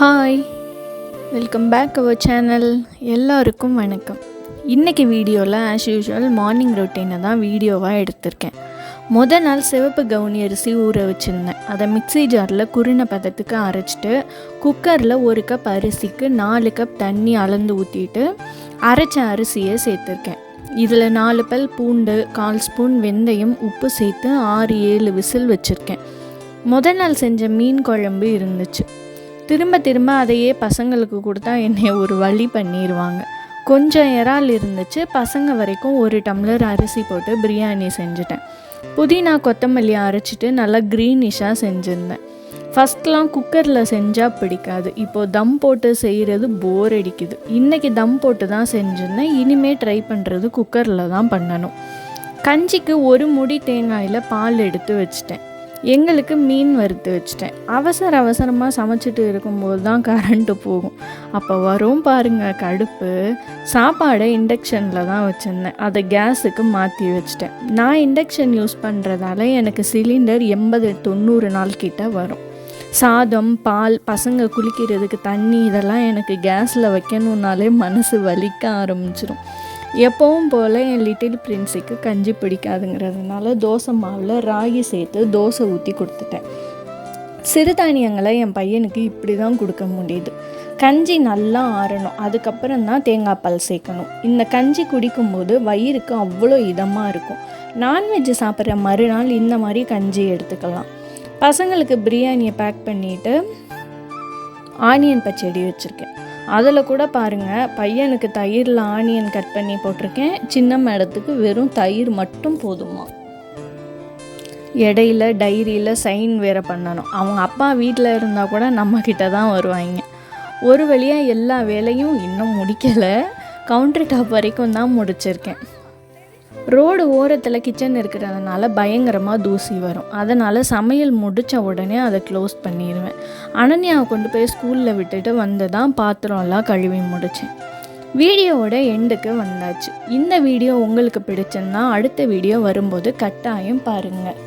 Hi welcome back our channel எல்லாருக்கும் வணக்கம். இன்றைக்கி வீடியோவில் ஆஸ் யூஷுவல் மார்னிங் ரொட்டீனை தான் வீடியோவாக எடுத்திருக்கேன். முத நாள் சிவப்பு கவுனி அரிசி ஊற வச்சுருந்தேன். அதை மிக்ஸி ஜாரில் குருணை பதத்துக்கு அரைச்சிட்டு குக்கரில் ஒரு கப் அரிசிக்கு நாலு கப் தண்ணி அளந்து ஊற்றிட்டு அரைச்ச அரிசியை சேர்த்துருக்கேன். இதில் நாலு பல் பூண்டு கால் ஸ்பூன் வெந்தயம் உப்பு சேர்த்து ஆறு ஏழு விசில் வச்சுருக்கேன். முத நாள் செஞ்ச மீன் குழம்பு இருந்துச்சு. திரும்ப திரும்ப அதையே பசங்களுக்கு கொடுத்தா என்னை ஒரு வழி பண்ணிடுவாங்க கொஞ்சம் இறால் இருந்துச்சு பசங்க வரைக்கும் ஒரு டம்ளர் அரிசி போட்டு பிரியாணி செஞ்சுட்டேன். புதினா கொத்தமல்லி அரைச்சிட்டு நல்லா க்ரீனிஷாக செஞ்சுருந்தேன். ஃபஸ்ட்லாம் குக்கரில் செஞ்சால் பிடிக்காது. இப்போது தம் போட்டு செய்கிறது போர் அடிக்குது. இன்றைக்கி தம் போட்டு தான் செஞ்சுருந்தேன். இனிமேல் ட்ரை பண்ணுறது குக்கரில் தான் பண்ணணும். கஞ்சிக்கு ஒரு முடி தேங்காயில் பால் எடுத்து வச்சிட்டேன். எங்களுக்கு மீன் வறுத்து வச்சிட்டேன். அவசர அவசரமாக சமைச்சிட்டு இருக்கும்போது தான் கரண்ட்டு போகும். அப்போ வரும் பாருங்கள் கடுப்பு. சாப்பாடை இண்டக்ஷனில் தான் வச்சுருந்தேன். அதை கேஸுக்கு மாற்றி வச்சிட்டேன். நான் இண்டக்ஷன் யூஸ் பண்ணுறதால எனக்கு சிலிண்டர் எண்பது தொண்ணூறு நாள் கிட்ட வரும். சாதம் பால் பசங்க குளிக்கிறதுக்கு தண்ணி இதெல்லாம் எனக்கு கேஸில் வைக்கணுன்னாலே மனசு வலிக்க ஆரம்பிச்சிடும் எப்பவும் போல் என் லிட்டில் பிரின்ஸுக்கு கஞ்சி பிடிக்காதுங்கிறதுனால தோசை மாவில் ராகி சேர்த்து தோசை ஊற்றி கொடுத்துட்டேன். சிறுதானியங்களை என் பையனுக்கு இப்படி தான் கொடுக்க முடியுது. கஞ்சி நல்லா ஆறணும். அதுக்கப்புறம் தான் தேங்காய் பால் சேர்க்கணும். இந்த கஞ்சி குடிக்கும்போது வயிறுக்கு அவ்வளோ இதமாக இருக்கும். நான்வெஜ் சாப்பிட்ற மறுநாள் இந்த மாதிரி கஞ்சி எடுத்துக்கலாம். பசங்களுக்கு பிரியாணியை பேக் பண்ணிவிட்டு ஆனியன் பச்சடி வச்சுருக்கேன். அதில் கூட பாருங்கள் பையனுக்கு தயிரில் ஆனியன் கட் பண்ணி போட்டிருக்கேன். சின்ன மேடத்துக்கு வெறும் தயிர் மட்டும் போதுமா? இடையில டைரியில் சைன் வேறு பண்ணணும். அவங்க அப்பா வீட்டில் இருந்தால் கூட நம்மக்கிட்ட தான் வருவாங்க. ஒரு வழியாக எல்லா வேலையும் இன்னும் முடிக்கலை. கவுண்டர் டாப் வரைக்கும் தான் முடிச்சிருக்கேன். ரோடு ஓரத்தில் கிச்சன் இருக்கிறதுனால பயங்கரமாக தூசி வரும். அதனால் சமையல் முடித்த உடனே அதை க்ளோஸ் பண்ணிடுவேன் அனன்யாவை கொண்டு போய் ஸ்கூலில் விட்டுட்டு வந்து தான் பாத்திரம்லாம் கழுவி முடித்தேன் வீடியோவோட எண்டுக்கு வந்தாச்சு. இந்த வீடியோ உங்களுக்கு பிடிச்சிருந்தா அடுத்த வீடியோ வரும்போது கட்டாயம் பாருங்கள்